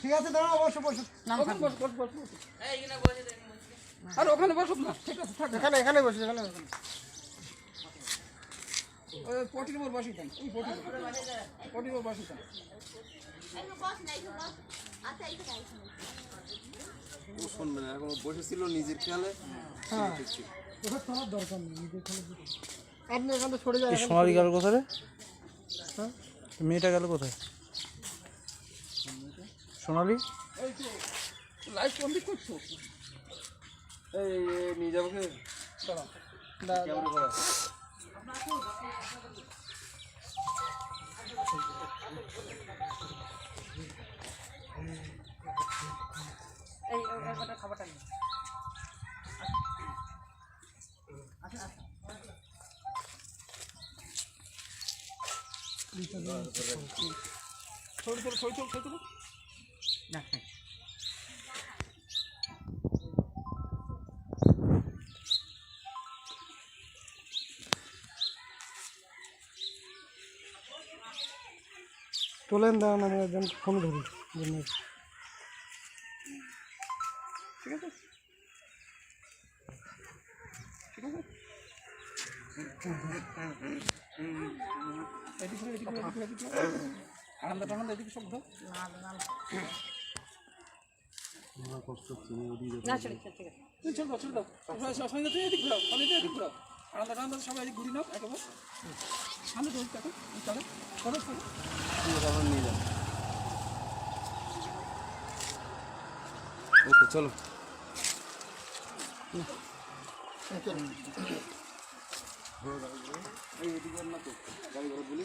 ঠিক আছে দাঁড়াও অবশ্য বসো। বস, বস, বস, বস, বস। ওখানে বসুন না ঠিক আছে থাক। এখানে এখানে বসো এখানে বসো। ওই পটির উপর বসি দেন ওই পটির উপর বসি। দেন ও শুনবে না এখন বসেছিল নিজের খেয়ালে। হ্যাঁ। ওটা তোমার দরকার নেই নিজে খেলে আপনি এখানে সরে যান এই সোনালি গেল কোথায় রে? মেয়েটা গেল কোথায়? সোনালি? লাইট বন্দি করছ? এই এই, নিয়ে যাব কে? করা? ছড়ি তোলো ছড়ি তোলো ছড়ি তোলো তোলেন দাঁড়ান আমি একজন ফোন ধরি ঠিক আছে? ঠিক আছে? এদিকে ঘুরে, এদিকে ঘুরে, এদিকে ঘুরে, এদিকে ঘুরে। আনন্দ টানন্দ এদিকে সব ধর তুমি চল চল দাও সঙ্গে তুমি এদিক ঘুরাও আমি এদিক ঘুরাও। আনন্দ টানন্দ সবাই এদিক ঘুরি নাও একেবারে সামনে চলো চলো চলো। নিয়ে যাব ওকে চলো। এই এদিকে না তো গাড়ি ঘোড়া বলি